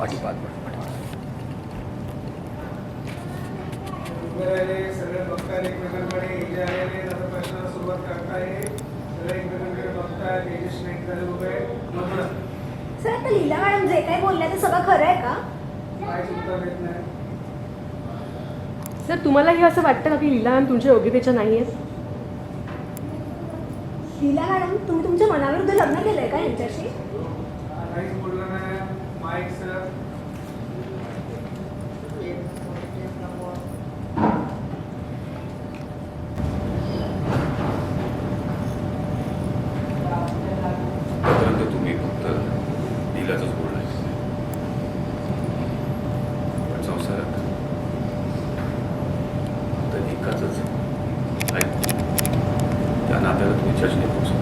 पाठी पाच मिनिट पाठी उभे राहिले सगळे बघतायत एकमेकांकडे इथे आलेले आता प्रश्नाला सुरुवात करताय. सगळे एकमेकांकडे बघतायत तेजस नाईक झाले उभे बघा. सर आता लीला मॅडम जे काही बोलल्या ते सगळं खरं आहे का? सर तुम्हाला हे असं वाटतं का की लीला मॅम तुमच्या योग्यतेच्या नाही आहेत? लीला मॅडम तुम्ही तुमच्या मनाविरुद्ध लग्न केलंय का यांच्याशी काहीच बोललं नाही माईक सर तोपर्यंत तुम्ही फक्त नीलाचंच बोलणार पण संसारात तर एकाच ऐकून त्या नात्याला तुम्ही जज नाही करू शकत.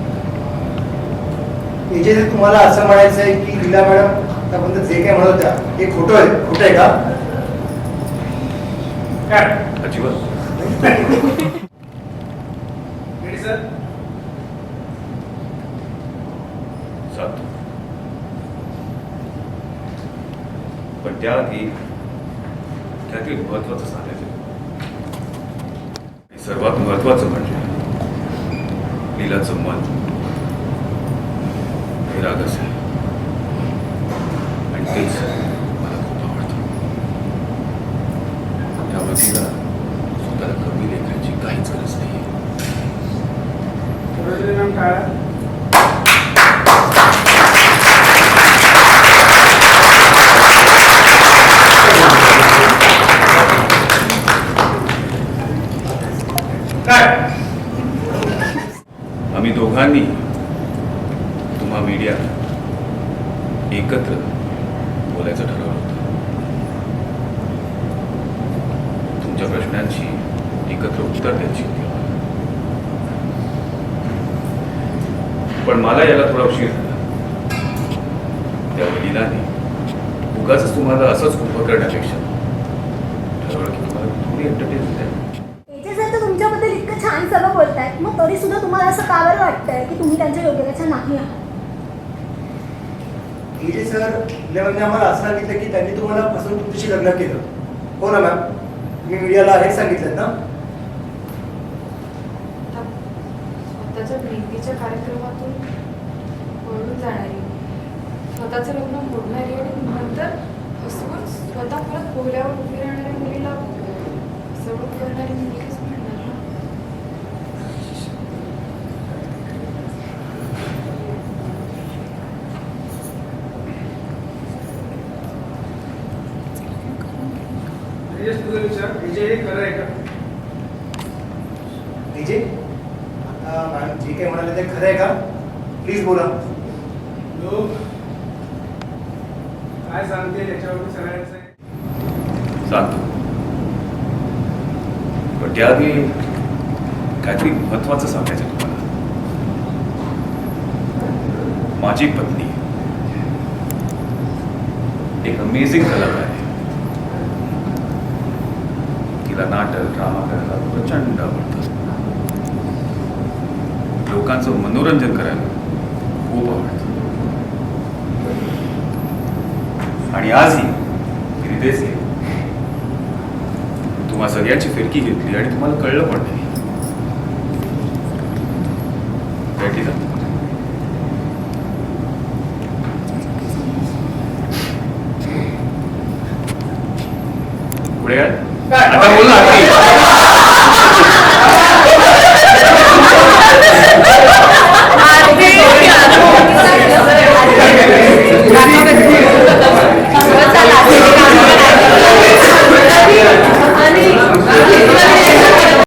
तुम्हाला असं म्हणायचं आहे की लीला मॅडम आतापर्यंत जे काही म्हणत होत्या हे खोटं आहे. खोटं आहे का? काय? अजिबात. सर साथ पण त्याआधी त्यातील महत्वाचं सांगायचं सर्वात महत्वाचं म्हणजे लीलाचं मन. हे रागस आहे आणि तेच मला खूप आवडतं. त्यामुळे तिला स्वतःला कमी लेखायची काहीच गरज नाही रोजरी मॅम टाळा काय आम्ही दोघांनी तुम्हा मीडिया एकत्र बोलायचं ठरवलं होतं. तुमच्या प्रश्नांची एकत्र उत्तर द्यायची होती. पण मला याला थोडा उशीर झाला. त्या वडिलांनी उगाच तुम्हाला असंच उभं करण्यापेक्षा ठरवलं की तुम्हाला थोडी एंटरटेन द्या छान सगळं बोलतायत मग तरी सुद्धा तुम्हाला असं का बरं वाटतंय की तुम्ही त्यांच्या योग्यतेच्या नाही आहात? एजे सर लीलामॅमने आम्हाला असं सांगितलं की त्यांनी तुम्हाला फसवून तुमच्याशी लग्न केलं. हो ना मॅम तुम्ही मीडियाला हेच सांगितलं ना? स्वतःच्या प्रीतीच्या कार्यक्रमातून पळून जाणारी. स्वतःचं लग्न मोडणारी आणि नंतर फसवून स्वतः परत पोहल्यावर उभी राहणाऱ्या मुलीला फसवणूक करणारी मुलगीच म्हणणार ना तेजस तुझा विचार. विजय हे खरं आहे का? एजे आता मॅडम जे काही म्हणाले ते खरं आहे का? प्लीज बोला. लोक काय सांगतील याच्यावरती सगळ्यांचं आहे. सांगतो पण त्याआधी काहीतरी महत्वाचं सांगायचं तुम्हाला. माझी पत्नी एक अमेझिंग कलाकार आहे. तिला नाटक ड्रामा करायला प्रचंड आवडतं. लोकांचं मनोरंजन करायला खूप आवडतं. आणि आजही हृदयचे तुम्हा सगळ्यांची फिरकी घेतली आणि तुम्हाला कळलं पण नाही. पुढे काय आता बोल ना